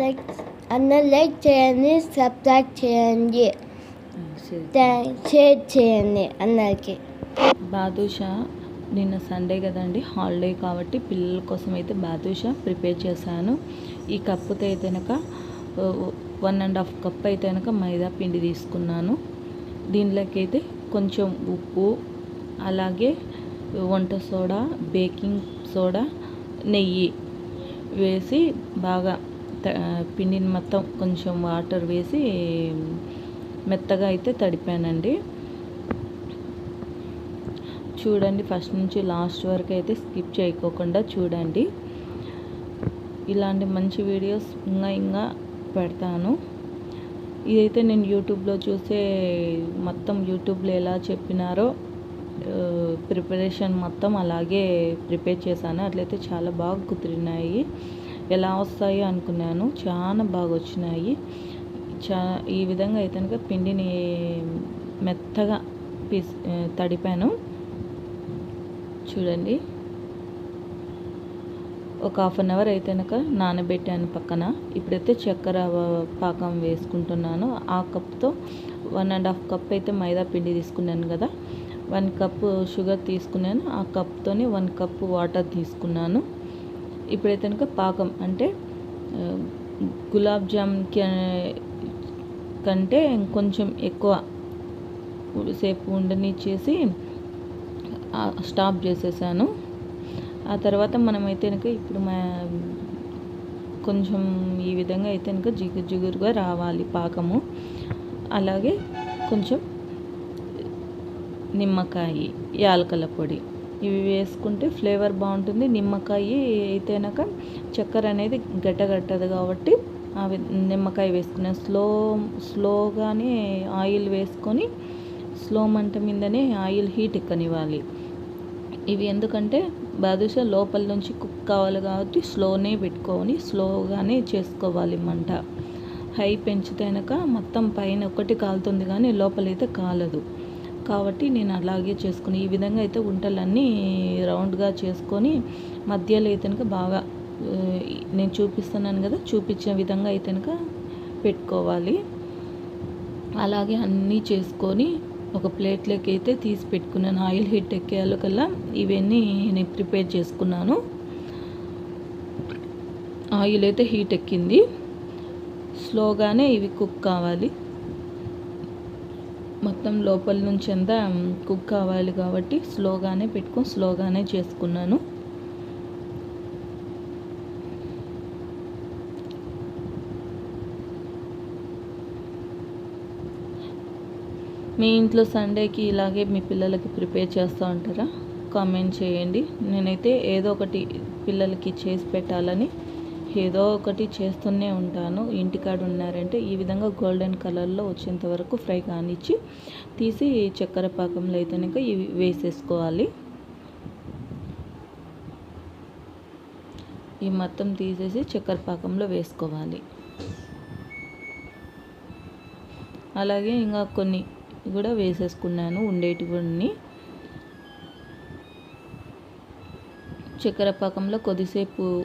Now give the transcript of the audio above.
Like అన్న like చేయండి subscribe చేయండి షేర్ చేయండి అందరికి బాదుషా నిన్న సండే కదండి హాలిడే కాబట్టి పిల్లల కోసం అయితే బాదుషా ప్రిపేర్ చేశాను. ఈ కప్పుతో అయితే కనుక వన్ అండ్ హాఫ్ కప్ అయితే కనుక మైదా పిండి తీసుకున్నాను. దీనిలోకి అయితే కొంచెం ఉప్పు అలాగే వంట సోడా బేకింగ్ సోడా నెయ్యి వేసి బాగా పిండిని మొత్తం కొంచెం వాటర్ వేసి మెత్తగా అయితే తడిపానండి. చూడండి ఫస్ట్ నుంచి లాస్ట్ వరకు అయితే స్కిప్ చేయకోకుండా చూడండి. ఇలాంటి మంచి వీడియోస్ ఇంకా ఇంకా పెడతాను. ఇదైతే నేను యూట్యూబ్లో చూసే మొత్తం యూట్యూబ్లో ఎలా చెప్పినారో ప్రిపరేషన్ మొత్తం అలాగే ప్రిపేర్ చేశాను. అట్లయితే చాలా బాగా కుదిరినాయి. ఎలా వస్తాయో అనుకున్నాను. చాలా బాగా వచ్చినాయి చా ఈ విధంగా అయితే కనుక పిండిని మెత్తగా పీస్ తడిపాను. చూడండి. ఒక హాఫ్ అన్ అవర్ అయితే కనుక నానబెట్టాను పక్కన. ఇప్పుడైతే చక్కెర పాకం వేసుకుంటున్నాను. ఆ కప్తో వన్ అండ్ హాఫ్ కప్ అయితే మైదా పిండి తీసుకున్నాను కదా. వన్ కప్ షుగర్ తీసుకున్నాను. ఆ కప్తోని వన్ కప్ వాటర్ తీసుకున్నాను. ఇప్పుడైతే కనుక పాకం అంటే గులాబ్ జామ్కి కంటే కొంచెం ఎక్కువ సేపు ఉండనిచ్చేసి చేసి స్టాప్ చేసేసాను. ఆ తర్వాత మనమైతే కనుక ఇప్పుడు మా కొంచెం ఈ విధంగా అయితే కనుక జిగురు జిగురుగా రావాలి పాకము. అలాగే కొంచెం నిమ్మకాయ యాలకల పొడి ఇవి వేసుకుంటే ఫ్లేవర్ బాగుంటుంది. నిమ్మకాయ అయితేనక చక్కెర అనేది గట్టగట్టదు కాబట్టి అవి నిమ్మకాయ వేసుకున్నాను స్లో స్లోగానే ఆయిల్ వేసుకొని స్లో మంట మీదనే ఆయిల్ హీట్ ఎక్కనివ్వాలి. ఇవి ఎందుకంటే బాదుషా లోపల నుంచి కుక్ కావాలి కాబట్టి స్లోనే పెట్టుకొని స్లోగానే చేసుకోవాలి మంట. హై పెంచితేనక మొత్తం పైన ఒకటి కాలుతుంది కానీ లోపలైతే కాలదు. కాబట్టి నేను అలాగే చేసుకుని ఈ విధంగా అయితే వంటలన్నీ రౌండ్గా చేసుకొని మధ్యలో అయితే కనుక బాగా నేను చూపిస్తున్నాను కదా చూపించిన విధంగా అయితే కనుక పెట్టుకోవాలి. అలాగే అన్నీ చేసుకొని ఒక ప్లేట్లోకి అయితే తీసి పెట్టుకున్నాను. ఆయిల్ హీట్ ఎక్కేయాలకల్లా ఇవన్నీ నేను ప్రిపేర్ చేసుకున్నాను. ఆయిల్ అయితే హీట్ ఎక్కింది. స్లోగానే ఇవి కుక్ కావాలి. మొత్తం లోపల నుంచి అంతా కుక్ కావాలి కాబట్టి స్లోగానే పెట్టుకొని స్లోగానే చేసుకున్నాను. మీ ఇంట్లో సండేకి ఇలాగే మీ పిల్లలకి ప్రిపేర్ చేస్తూ ఉంటారా? కామెంట్ చేయండి. నేనైతే ఏదో ఒకటి పిల్లలకి చేసి పెట్టాలని ఏదో ఒకటి చేస్తూనే ఉంటాను. ఇంటికాడ ఉన్నారంటే ఈ విధంగా గోల్డెన్ కలర్లో వచ్చేంత వరకు ఫ్రై కానిచ్చి తీసి చక్కెర పాకంలో అయితే ఇవి వేసేసుకోవాలి. ఈ మొత్తం తీసేసి చక్కెర పాకంలో వేసుకోవాలి. అలాగే ఇంకా కొన్ని కూడా వేసేసుకున్నాను ఉండేటివన్నీ. చక్కెర పాకంలో కొద్దిసేపు